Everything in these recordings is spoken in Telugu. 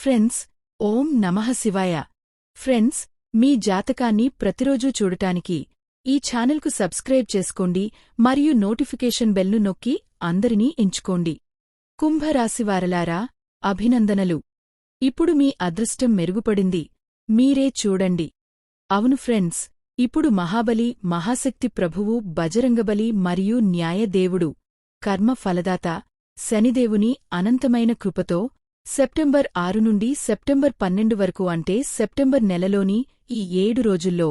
ఫ్రెండ్స్ ఓం నమః శివాయ. ఫ్రెండ్స్ మీ జాతకాన్ని ప్రతిరోజూ చూడటానికి ఈ ఛానల్కు సబ్స్క్రైబ్ చేసుకోండి మరియు నోటిఫికేషన్ బెల్ను నొక్కి అందరినీ ఎంచుకోండి. కుంభరాశివారలారా అభినందనలు. ఇప్పుడు మీ అదృష్టం మెరుగుపడింది. మీరే చూడండి. అవును ఫ్రెండ్స్ ఇప్పుడు మహాబలి మహాశక్తి ప్రభువు బజరంగబలి మరియు న్యాయదేవుడు కర్మ ఫలదాత శనిదేవుని అనంతమైన కృపతో సెప్టెంబర్ ఆరు నుండి సెప్టెంబర్ పన్నెండు వరకు అంటే సెప్టెంబర్ నెలలోని ఈ ఏడు రోజుల్లో.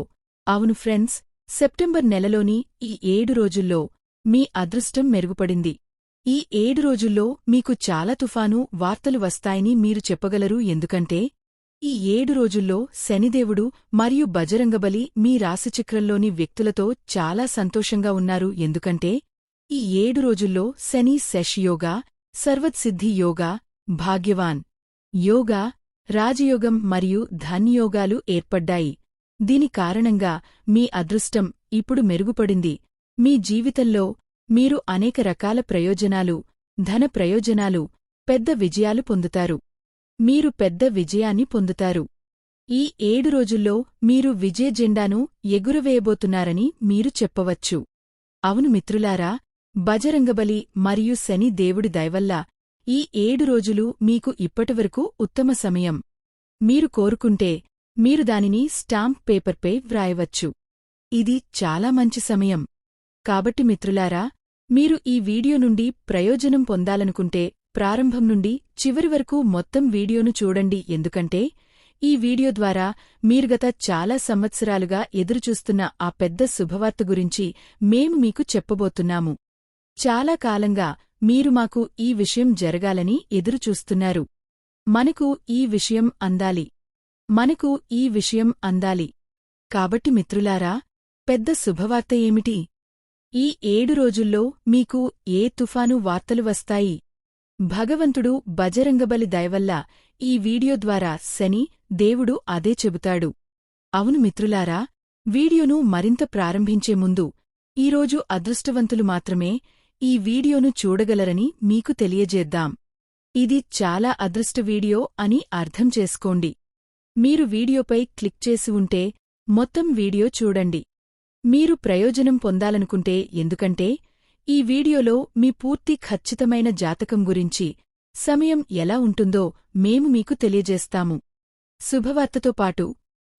అవును ఫ్రెండ్స్ సెప్టెంబర్ నెలలోని ఈ ఏడు రోజుల్లో మీ అదృష్టం మెరుగుపడింది. ఈ ఏడు రోజుల్లో మీకు చాలా తుఫాను వార్తలు వస్తాయని మీరు చెప్పగలరు. ఎందుకంటే ఈ ఏడు రోజుల్లో శనిదేవుడు మరియు బజరంగబలి మీ రాశిచక్రంలోని వ్యక్తులతో చాలా సంతోషంగా ఉన్నారు. ఎందుకంటే ఈ ఏడు రోజుల్లో శని శశియోగా సర్వత్సిద్ధి యోగా భాగ్యవాన్. యోగా రాజయోగం మరియు ధన్యోగాలు ఏర్పడ్డాయి. దీని కారణంగా మీ అదృష్టం ఇప్పుడు మెరుగుపడింది. మీ జీవితంలో మీరు అనేక రకాల ప్రయోజనాలు ధన ప్రయోజనాలు పెద్ద విజయాలు పొందుతారు. మీరు పెద్ద విజయాన్ని పొందుతారు. ఈ ఏడు రోజుల్లో మీరు విజయ జెండాను ఎగురవేయబోతున్నారని మీరు చెప్పవచ్చు. అవును మిత్రులారా బజరంగబలి మరియు శని దేవుడి దయవల్ల ఈ ఏడు రోజులు మీకు ఇప్పటివరకు ఉత్తమ సమయం. మీరు కోరుకుంటే మీరు దానిని స్టాంప్ పేపర్పై వ్రాయవచ్చు. ఇది చాలా మంచి సమయం. కాబట్టి మిత్రులారా మీరు ఈ వీడియో నుండి ప్రయోజనం పొందాలనుకుంటే ప్రారంభం నుండి చివరి వరకు మొత్తం వీడియోను చూడండి. ఎందుకంటే ఈ వీడియో ద్వారా మీరు గత చాలా సంవత్సరాలుగా ఎదురుచూస్తున్న ఆ పెద్ద శుభవార్త గురించి మేము మీకు చెప్పబోతున్నాము. చాలా కాలంగా మీరు మాకు ఈ విషయం జరగాలని ఎదురుచూస్తున్నారు. మనకు ఈ విషయం అందాలి. మనకు ఈ విషయం అందాలి. కాబట్టి మిత్రులారా పెద్ద శుభవార్త ఏమిటి? ఈ ఏడు రోజుల్లో మీకు ఏ తుఫాను వార్తలు వస్తాయి? భగవంతుడు బజరంగబలి దయవల్ల ఈ వీడియో ద్వారా శని దేవుడు అదే చెబుతాడు. అవును మిత్రులారా వీడియోను మరింత ప్రారంభించే ముందు ఈరోజు అదృష్టవంతులు మాత్రమే ఈ వీడియోను చూడగలరని మీకు తెలియజేద్దాం. ఇది చాలా అదృష్ట వీడియో అని అర్థం చేసుకోండి. మీరు వీడియోపై క్లిక్ చేసి ఉంటే మొత్తం వీడియో చూడండి. మీరు ప్రయోజనం పొందాలనుకుంటే ఎందుకంటే ఈ వీడియోలో మీ పూర్తి ఖచ్చితమైన జాతకం గురించి సమయం ఎలా ఉంటుందో మేము మీకు తెలియజేస్తాము. శుభవార్తతో పాటు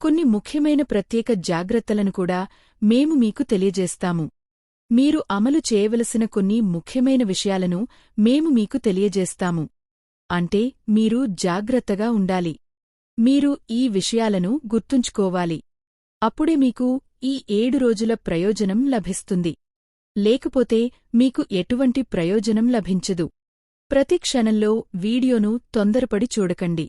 కొన్ని ముఖ్యమైన ప్రత్యేక జాగ్రత్తలను కూడా మేము మీకు తెలియజేస్తాము. మీరు అమలు చేయవలసిన కొన్ని ముఖ్యమైన విషయాలను మేము మీకు తెలియజేస్తాము. అంటే మీరు జాగ్రత్తగా ఉండాలి. మీరు ఈ విషయాలను గుర్తుంచుకోవాలి. అప్పుడే మీకు ఈ ఏడు రోజుల ప్రయోజనం లభిస్తుంది. లేకపోతే మీకు ఎటువంటి ప్రయోజనం లభించదు. ప్రతి క్షణంలో వీడియోను తొందరపడి చూడకండి.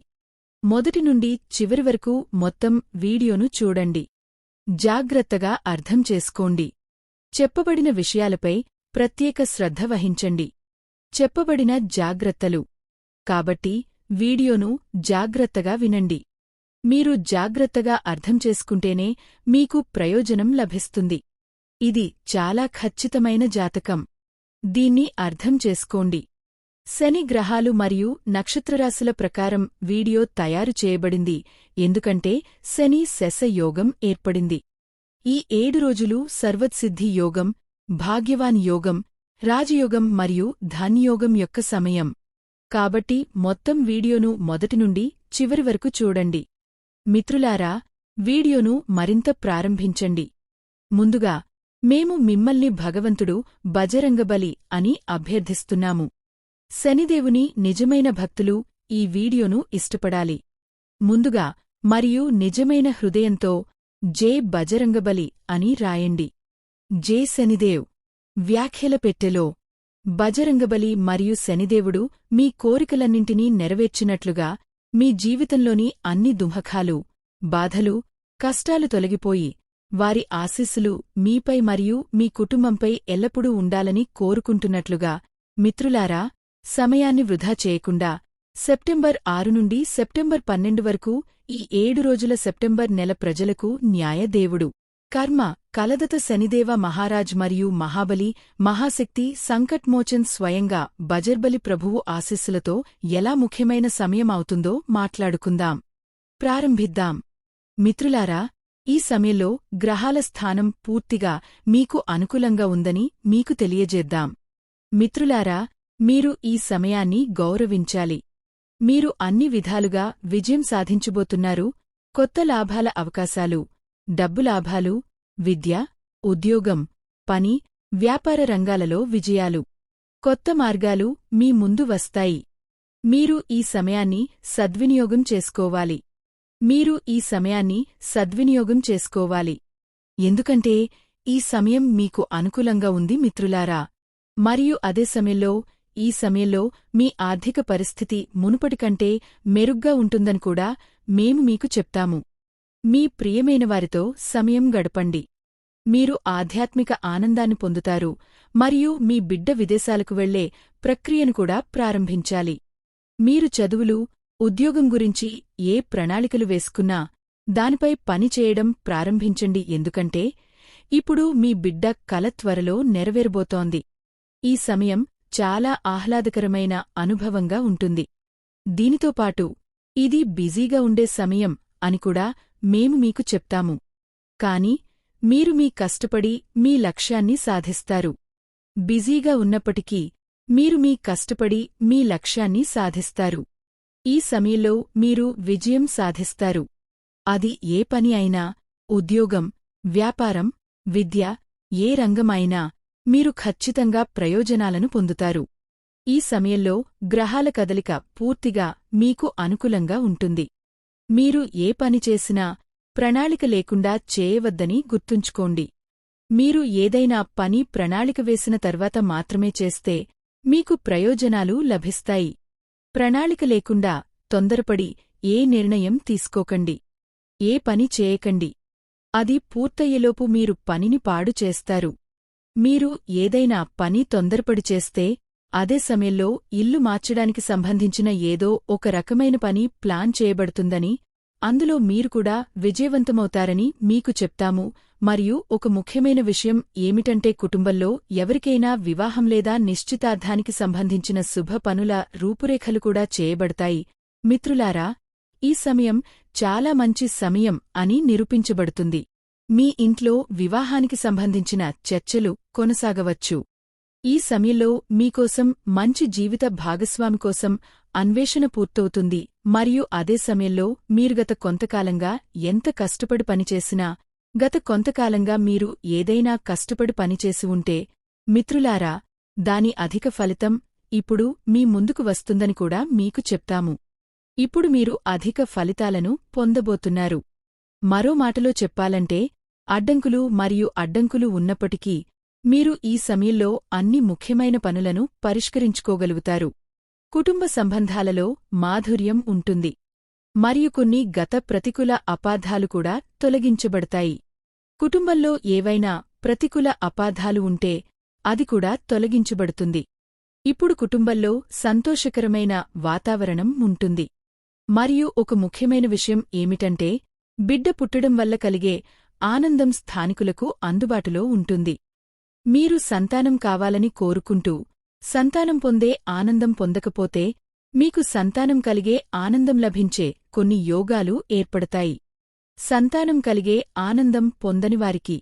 మొదటి నుండి చివరి వరకు మొత్తం వీడియోను చూడండి. జాగ్రత్తగా అర్థం చేసుకోండి. చెప్పబడిన విషయాలపై ప్రత్యేక శ్రద్ధ వహించండి. చెప్పబడిన జాగ్రత్తలు. కాబట్టి వీడియోను జాగ్రత్తగా వినండి. మీరు జాగ్రత్తగా అర్థం చేసుకుంటేనే మీకు ప్రయోజనం లభిస్తుంది. ఇది చాలా ఖచ్చితమైన జాతకం. దీన్ని అర్థం చేసుకోండి. శని గ్రహాలు మరియు నక్షత్రరాశుల ప్రకారం వీడియో తయారు చేయబడింది. ఎందుకంటే శని శశయోగం ఏర్పడింది. ఈ ఏడు రోజులు సర్వత్సిద్ధి యోగం భాగ్యవాన్ యోగం రాజయోగం మరియు ధన్యోగం యొక్క సమయం. కాబట్టి మొత్తం వీడియోను మొదటి నుండి చివరి వరకు చూడండి. మిత్రులారా వీడియోను మరింత ప్రారంభించండి. ముందుగా మేము మిమ్మల్ని భగవంతుడు బజరంగబలి అని అభ్యర్థిస్తున్నాము. శనిదేవుని నిజమైన భక్తులు ఈ వీడియోను ఇష్టపడాలి. ముందుగా మరియు నిజమైన హృదయంతో జే బజరంగబలి అని రాయండి. జే శనిదేవ్. వ్యాఖ్యల పెట్టెలో బజరంగబలి మరియు శనిదేవుడు మీ కోరికలన్నింటినీ నెరవేర్చినట్లుగా మీ జీవితంలోని అన్ని దుమఖాలు బాధలు కష్టాలు తొలగిపోయి వారి ఆశీస్సులు మీపై మరియు మీ కుటుంబంపై ఎల్లప్పుడూ ఉండాలని కోరుకుంటున్నట్లుగా మిత్రులారా సమయాన్ని వృధా చేయకుండా సెప్టెంబర్ ఆరు నుండి సెప్టెంబర్ పన్నెండు వరకు ఈ ఏడు రోజుల సెప్టెంబర్ నెల ప్రజలకు న్యాయదేవుడు కర్మ కలదత శనిదేవ మహారాజ్ మరియు మహాబలి మహాశక్తి సంకట్మోచన్ స్వయంగా బజర్బలి ప్రభువు ఆశీస్సులతో ఎలా ముఖ్యమైన సమయం అవుతుందో మాట్లాడుకుందాం. ప్రారంభిద్దాం. మిత్రులారా ఈ సమయంలో గ్రహాల స్థానం పూర్తిగా మీకు అనుకూలంగా ఉందని మీకు తెలియజేద్దాం. మిత్రులారా మీరు ఈ సమయాన్ని గౌరవించాలి. మీరు అన్ని విధాలుగా విజయం సాధించబోతున్నారు కొత్త లాభాల అవకాశాలు డబ్బు లాభాలు విద్య ఉద్యోగం పని వ్యాపార రంగాలలో విజయాలు. కొత్త మార్గాలు మీ ముందు వస్తాయి. మీరు ఈ సమయాన్ని సద్వినియోగం చేసుకోవాలి. మీరు ఈ సమయాన్ని సద్వినియోగం చేసుకోవాలి. ఎందుకంటే ఈ సమయం మీకు అనుకూలంగా ఉంది మిత్రులారా. మరియు అదే సమయంలో ఈ సమయంలో మీ ఆర్థిక పరిస్థితి మునుపటి కంటే మెరుగ్గా ఉంటుందని కూడా మేము మీకు చెప్తాము. మీ ప్రియమైన వారితో సమయం గడపండి. మీరు ఆధ్యాత్మిక ఆనందాన్ని పొందుతారు మరియు మీ బిడ్డ విదేశాలకు వెళ్ళే ప్రక్రియను కూడా ప్రారంభించాలి. మీరు చదువులు ఉద్యోగం గురించి ఏ ప్రణాళికలు వేసుకున్నా దానిపై పని చేయడం ప్రారంభించండి ఎందుకంటే ఇప్పుడు మీ బిడ్డ కల త్వరలో నెరవేరబోతోంది. ఈ సమయం చాలా ఆహ్లాదకరమైన అనుభవంగా ఉంటుంది. దీనితో పాటు ఇది బిజీగా ఉండే సమయం అని కూడా మేము మీకు చెప్తాము. కాని మీరు మీ కష్టపడి మీ లక్ష్యాన్ని సాధిస్తారు. బిజీగా ఉన్నప్పటికీ మీరు మీ కష్టపడి మీ లక్ష్యాన్ని సాధిస్తారు. ఈ సమయంలో మీరు విజయం సాధిస్తారు. అది ఏ పని అయినా ఉద్యోగం వ్యాపారం విద్య ఏ రంగమైనా మీరు ఖచ్చితంగా ప్రయోజనాలను పొందుతారు. ఈ సమయంలో గ్రహాల కదలిక పూర్తిగా మీకు అనుకూలంగా ఉంటుంది. మీరు ఏ పని చేసినా ప్రణాళిక లేకుండా చేయవద్దని గుర్తుంచుకోండి. మీరు ఏదైనా పని ప్రణాళిక వేసిన తర్వాత మాత్రమే చేస్తే మీకు ప్రయోజనాలు లభిస్తాయి. ప్రణాళిక లేకుండా తొందరపడి ఏ నిర్ణయం తీసుకోకండి. ఏ పని చేయకండి. అది పూర్తయ్యేలోపు మీరు పనిని పాడు చేస్తారు. మీరు ఏదైనా పని తొందరపడి చేస్తే అదే సమయంలో ఇల్లు మార్చడానికి సంబంధించిన ఏదో ఒక రకమైన పని ప్లాన్ చేయబడుతుందని అందులో మీరు కూడా విజయవంతమవుతారని మీకు చెప్తాము. మరియు ఒక ముఖ్యమైన విషయం ఏమిటంటే కుటుంబంలో ఎవరికైనా వివాహం లేదా నిశ్చితార్థానికి సంబంధించిన శుభ పనుల రూపురేఖలు కూడా చేయబడతాయి. మిత్రులారా ఈ సమయం చాలా మంచి సమయం అని నిరూపించబడుతుంది. మీ ఇంట్లో వివాహానికి సంబంధించిన చర్చలు కొనసాగవచ్చు. ఈ సమయంలో మీకోసం మంచి జీవిత భాగస్వామి కోసం అన్వేషణ పూర్తవుతుంది. మరియు అదే సమయంలో మీరు గత కొంతకాలంగా ఎంత కష్టపడి పనిచేసినా గత కొంతకాలంగా మీరు ఏదైనా కష్టపడి పనిచేసి ఉంటే మిత్రులారా దాని అధిక ఫలితం ఇప్పుడు మీ ముందుకు వస్తుందని కూడా మీకు చెప్తాము. ఇప్పుడు మీరు అధిక ఫలితాలను పొందబోతున్నారు. మరో మాటలో చెప్పాలంటే అడ్డంకులు మరియు అడ్డంకులు ఉన్నప్పటికీ మీరు ఈ సమయంలో అన్ని ముఖ్యమైన పనులను పరిష్కరించుకోగలుగుతారు. కుటుంబ సంబంధాలలో మాధుర్యం ఉంటుంది. మరియు కొన్ని గత ప్రతికూల అపార్థాలు కూడా తొలగించబడతాయి. కుటుంబంలో ఏవైనా ప్రతికూల అపార్థాలు ఉంటే అది కూడా తొలగించబడుతుంది. ఇప్పుడు కుటుంబంలో సంతోషకరమైన వాతావరణం ఉంటుంది. మరియు ఒక ముఖ్యమైన విషయం ఏమిటంటే బిడ్డ పుట్టడం వల్ల కలిగే ఆనందం స్థానికులకు అందుబాటులో ఉంటుంది. మీరు సంతానం కావాలని కోరుకుంటూ సంతానం పొందే ఆనందం పొందకపోతే మీకు సంతానం కలిగే ఆనందం లభించే కొన్ని యోగాలు ఏర్పడతాయి. సంతానం కలిగే ఆనందం పొందనివారికి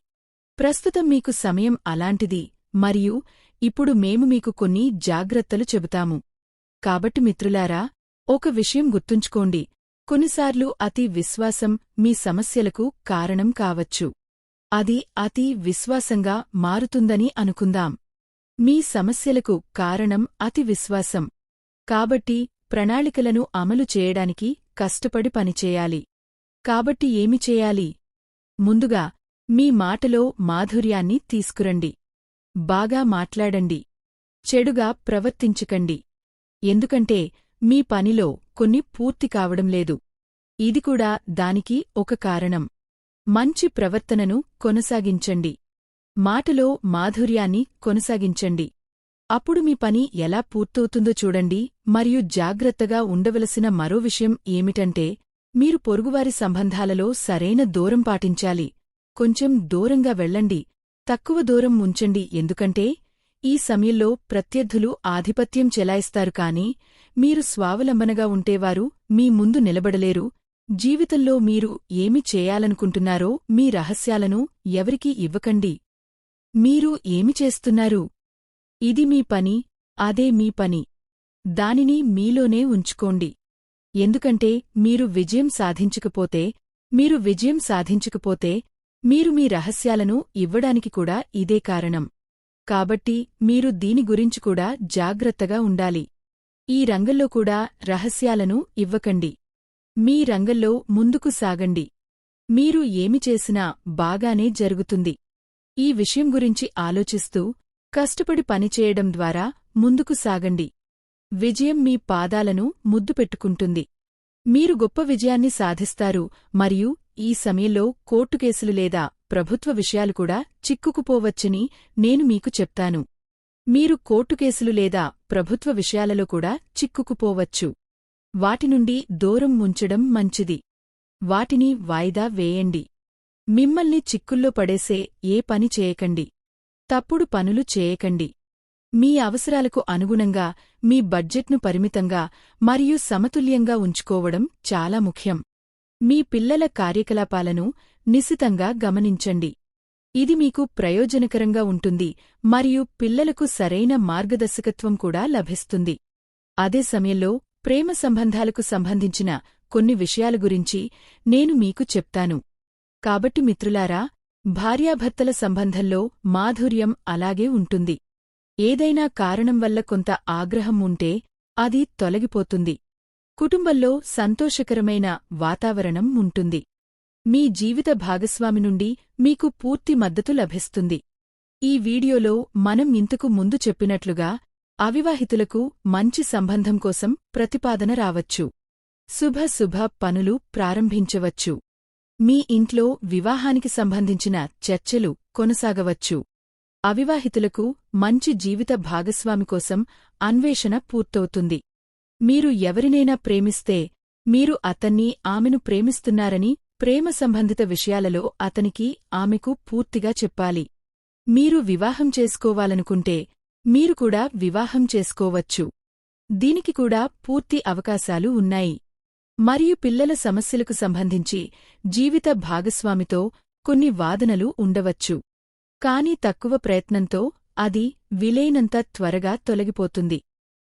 ప్రస్తుతం మీకు సమయం అలాంటిది మరియు ఇప్పుడు మేము మీకు కొన్ని జాగ్రత్తలు చెబుతాము. కాబట్టి మిత్రులారా ఒక విషయం గుర్తుంచుకోండి. కొన్నిసార్లు అతి విశ్వాసం మీ సమస్యలకు కారణం కావచ్చు. అది అతి విశ్వాసంగా మారుతుందని అనుకుందాం. మీ సమస్యలకు కారణం అతి విశ్వాసం. కాబట్టి ప్రణాళికలను అమలు చేయడానికి కష్టపడి పనిచేయాలి. కాబట్టి ఏమి చేయాలి? ముందుగా మీ మాటలో మాధుర్యాన్ని తీసుకురండి. బాగా మాట్లాడండి. చెడుగా ప్రవర్తించకండి. ఎందుకంటే మీ పనిలో కొన్ని పూర్తి కావడం లేదు. ఇది కూడా దానికి ఒక కారణం. మంచి ప్రవర్తనను కొనసాగించండి. మాటలో మాధుర్యాన్ని కొనసాగించండి. అప్పుడు మీ పని ఎలా పూర్తవుతుందో చూడండి మరియు జాగ్రత్తగా ఉండవలసిన మరో విషయం ఏమిటంటే మీరు పొరుగువారి సంబంధాలలో సరైన దూరం పాటించాలి. కొంచెం దూరంగా వెళ్ళండి. తక్కువ దూరం ఉంచండి ఎందుకంటే ఈ సమయంలో ప్రత్యర్థులు ఆధిపత్యం చెలాయిస్తారు కాని మీరు స్వావలంబనగా ఉంటేవారు మీ ముందు నిలబడలేరు. జీవితంలో మీరు ఏమి చేయాలనుకుంటున్నారో మీ రహస్యాలను ఎవరికీ ఇవ్వకండి. మీరు ఏమి చేస్తున్నారు? ఇది మీ పని అదే మీ పని. దానిని మీలోనే ఉంచుకోండి. ఎందుకంటే మీరు విజయం సాధించకపోతే మీరు విజయం సాధించకపోతే మీరు మీ రహస్యాలను ఇవ్వడానికి కూడా ఇదే కారణం. కాబట్టి మీరు దీని గురించి కూడా జాగ్రత్తగా ఉండాలి. ఈ రంగంలో కూడా రహస్యాలను ఇవ్వకండి. మీ రంగంలో ముందుకు సాగండి. మీరు ఏమి చేసినా బాగానే జరుగుతుంది. ఈ విషయం గురించి ఆలోచిస్తూ కష్టపడి పనిచేయడం ద్వారా ముందుకు సాగండి. విజయం మీ పాదాలను ముద్దు పెట్టుకుంటుంది. మీరు గొప్ప విజయాన్ని సాధిస్తారు మరియు ఈ సమయంలో కోర్టు కేసులు లేదా ప్రభుత్వ విషయాలు కూడా చిక్కుకుపోవచ్చని నేను మీకు చెప్తాను. మీరు కోర్టు కేసులు లేదా ప్రభుత్వ విషయాలలో కూడా చిక్కుకుపోవచ్చు. వాటి నుండి దూరం ఉంచడం మంచిది. వాటిని వాయిదా వేయండి. మిమ్మల్ని చిక్కుల్లో పడేసే ఏ పని చేయకండి. తప్పుడు పనులు చేయకండి. మీ అవసరాలకు అనుగుణంగా మీ బడ్జెట్ను పరిమితంగా మరియు సమతుల్యంగా ఉంచుకోవడం చాలా ముఖ్యం. మీ పిల్లల కార్యకలాపాలను నిశితంగా గమనించండి. ఇది మీకు ప్రయోజనకరంగా ఉంటుంది మరియు పిల్లలకు సరైన మార్గదర్శకత్వం కూడా లభిస్తుంది. అదే సమయంలో ప్రేమ సంబంధాలకు సంబంధించిన కొన్ని విషయాల గురించి నేను మీకు చెప్తాను. కాబట్టి మిత్రులారా భార్యాభర్తల సంబంధంలో మాధుర్యం అలాగే ఉంటుంది. ఏదైనా కారణం వల్ల కొంత ఆగ్రహం ఉంటే అది తొలగిపోతుంది. కుటుంబంలో సంతోషకరమైన వాతావరణం ఉంటుంది. మీ జీవిత భాగస్వామి నుండి మీకు పూర్తి మద్దతు లభిస్తుంది. ఈ వీడియోలో మనం ఇంతకు ముందు చెప్పినట్లుగా అవివాహితులకు మంచి సంబంధం కోసం ప్రతిపాదన రావచ్చు. శుభ శుభ పనులు ప్రారంభించవచ్చు. మీ ఇంట్లో వివాహానికి సంబంధించిన చర్చలు కొనసాగవచ్చు. అవివాహితులకు మంచి జీవిత భాగస్వామి కోసం అన్వేషణ పూర్తవుతుంది. మీరు ఎవరినైనా ప్రేమిస్తే మీరు అతన్ని ఆమెను ప్రేమిస్తున్నారని ప్రేమ సంబంధిత విషయాలలో అతనికి ఆమెకు పూర్తిగా చెప్పాలి. మీరు వివాహం చేసుకోవాలనుకుంటే మీరు కూడా వివాహం చేసుకోవచ్చు. దీనికి కూడా పూర్తి అవకాశాలు ఉన్నాయి. మరియు పిల్లల సమస్యలకు సంబంధించి జీవిత భాగస్వామితో కొన్ని వాదనలు ఉండవచ్చు. కాని తక్కువ ప్రయత్నంతో అది విలేనంత త్వరగా తొలగిపోతుంది.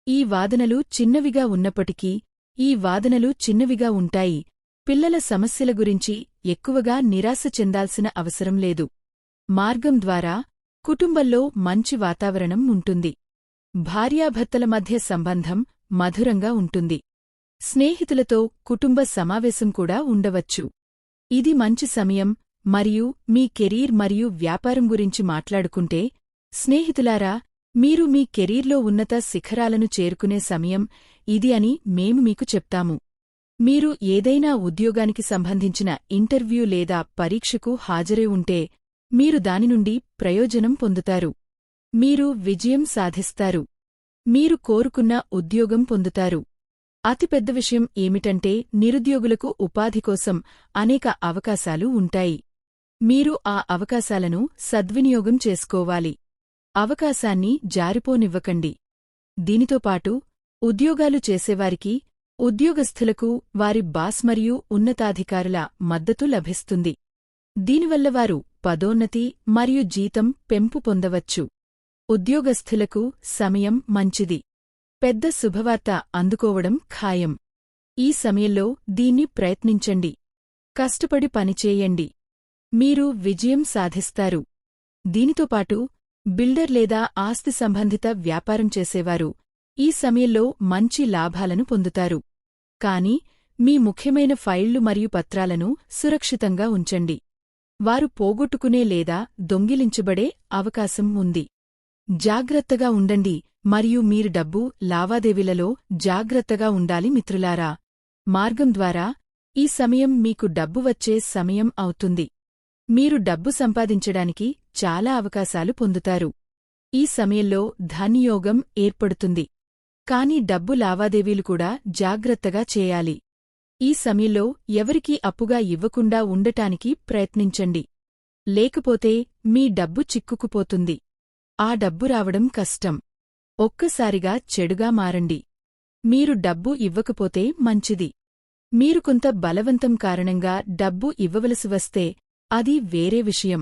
ఈ వాదనలు చిన్నవిగా ఉన్నప్పటికీ ఈ వాదనలు చిన్నవిగా ఉంటాయి. పిల్లల సమస్యల గురించి ఎక్కువగా నిరాశ చెందాల్సిన అవసరం లేదు. మార్గం ద్వారా కుటుంబంలో మంచి వాతావరణం ఉంటుంది. భార్యాభర్తల మధ్య సంబంధం మధురంగా ఉంటుంది. స్నేహితులతో కుటుంబ సమావేశం కూడా ఉండవచ్చు. ఇది మంచి సమయం మరియు మీ కెరీర్ మరియు వ్యాపారం గురించి మాట్లాడుకుంటే స్నేహితులారా మీరు మీ కెరీర్లో ఉన్నత శిఖరాలను చేరుకునే సమయం ఇది అని మేము మీకు చెప్తాము. మీరు ఏదైనా ఉద్యోగానికి సంబంధించిన ఇంటర్వ్యూ లేదా పరీక్షకు హాజరై ఉంటే మీరు దాని నుండి ప్రయోజనం పొందుతారు. మీరు విజయం సాధిస్తారు. మీరు కోరుకున్న ఉద్యోగం పొందుతారు. అతిపెద్ద విషయం ఏమిటంటే నిరుద్యోగులకు ఉపాధి కోసం అనేక అవకాశాలు ఉంటాయి. మీరు ఆ అవకాశాలను సద్వినియోగం చేసుకోవాలి. అవకాశాన్ని జారిపోనివ్వకండి. దీనితోపాటు ఉద్యోగాలు చేసేవారికి ఉద్యోగస్థులకు వారి బాస్ మరియు ఉన్నతాధికారుల మద్దతు లభిస్తుంది. దీనివల్ల వారు పదోన్నతి మరియు జీతం పెంపు పొందవచ్చు. ఉద్యోగస్థులకు సమయం మంచిది. పెద్ద శుభవార్త అందుకోవడం ఖాయం. ఈ సమయంలో దీన్ని ప్రయత్నించండి. కష్టపడి పనిచేయండి. మీరు విజయం సాధిస్తారు. దీనితోపాటు బిల్డర్ లేదా ఆస్తి సంబంధిత వ్యాపారం చేసేవారు ఈ సమయంలో మంచి లాభాలను పొందుతారు. కాని మీ ముఖ్యమైన ఫైళ్ళు మరియు పత్రాలను సురక్షితంగా ఉంచండి. వారు పోగొట్టుకునే లేదా దొంగిలించబడే అవకాశం ఉంది. జాగ్రత్తగా ఉండండి మరియు మీరు డబ్బు లావాదేవీలలో జాగ్రత్తగా ఉండాలి మిత్రులారా. మార్గం ద్వారా ఈ సమయం మీకు డబ్బు వచ్చే సమయం అవుతుంది. మీరు డబ్బు సంపాదించడానికి చాలా అవకాశాలు పొందుతారు. ఈ సమయంలో ధన్యోగం ఏర్పడుతుంది. కాని డబ్బు లావాదేవీలు కూడా జాగ్రత్తగా చేయాలి. ఈ సమయంలో ఎవరికీ అప్పుగా ఇవ్వకుండా ఉండటానికి ప్రయత్నించండి. లేకపోతే మీ డబ్బు చిక్కుకుపోతుంది. ఆ డబ్బు రావడం కష్టం. ఒక్కసారిగా చెడుగా మారండి. మీరు డబ్బు ఇవ్వకపోతే మంచిది. మీరు కొంత బలవంతం కారణంగా డబ్బు ఇవ్వవలసి వస్తే అది వేరే విషయం.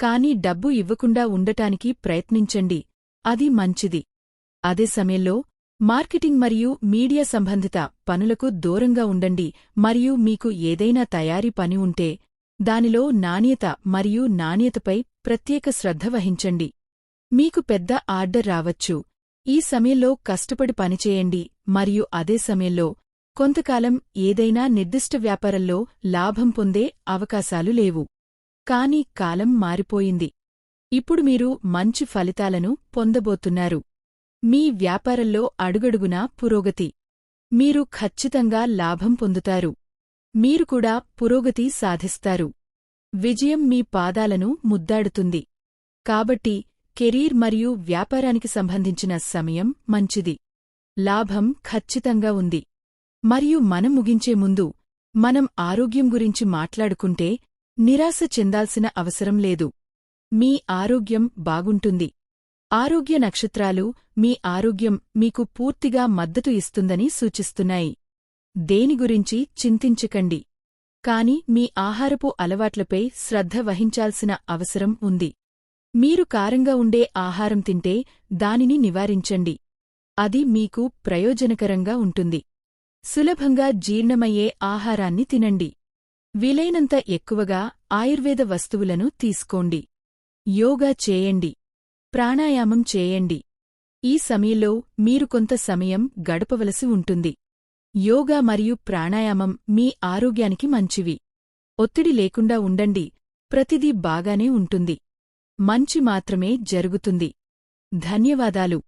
కాని డబ్బు ఇవ్వకుండా ఉండటానికి ప్రయత్నించండి. అది మంచిది. అదే సమయంలో మార్కెటింగ్ మరియు మీడియా సంబంధిత పనులకు దూరంగా ఉండండి మరియు మీకు ఏదైనా తయారీ పని ఉంటే దానిలో నాణ్యత మరియు నాణ్యతపై ప్రత్యేక శ్రద్ధ వహించండి. మీకు పెద్ద ఆర్డర్ రావచ్చు. ఈ సమయంలో కష్టపడి పనిచేయండి మరియు అదే సమయంలో కొంతకాలం ఏదైనా నిర్దిష్ట వ్యాపారంలో లాభం పొందే అవకాశాలు లేవు. కాని కాలం మారిపోయింది. ఇప్పుడు మీరు మంచి ఫలితాలను పొందబోతున్నారు. మీ వ్యాపారంలో అడుగడుగునా పురోగతి. మీరు ఖచ్చితంగా లాభం పొందుతారు. మీరు కూడా పురోగతి సాధిస్తారు. విజయం మీ పాదాలను ముద్దాడుతుంది. కాబట్టి కెరీర్ మరియు వ్యాపారానికి సంబంధించిన సమయం మంచిది. లాభం ఖచ్చితంగా ఉంది. మరియు మనం ముగించే ముందు మనం ఆరోగ్యం గురించి మాట్లాడుకుంటే నిరాశ చెందాల్సిన అవసరం లేదు. మీ ఆరోగ్యం బాగుంటుంది. ఆరోగ్య నక్షత్రాలు మీ ఆరోగ్యం మీకు పూర్తిగా మద్దతు ఇస్తుందని సూచిస్తున్నాయి. దేని గురించి చింతించకండి. కాని మీ ఆహారపు అలవాట్లపై శ్రద్ధ వహించాల్సిన అవసరం ఉంది. మీరు కారంగా ఉండే ఆహారం తింటే దానిని నివారించండి. అది మీకు ప్రయోజనకరంగా ఉంటుంది. సులభంగా జీర్ణమయ్యే ఆహారాన్ని తినండి. వీలైనంత ఎక్కువగా ఆయుర్వేద వస్తువులను తీసుకోండి. యోగా చేయండి. ప్రాణాయామం చేయండి. ఈ సమయంలో మీరు కొంత సమయం గడపవలసి ఉంటుంది. యోగా మరియు ప్రాణాయామం మీ ఆరోగ్యానికి మంచివి. ఒత్తిడి లేకుండా ఉండండి. ప్రతిదీ బాగానే ఉంటుంది. మంచి మాత్రమే జరుగుతుంది. ధన్యవాదాలు.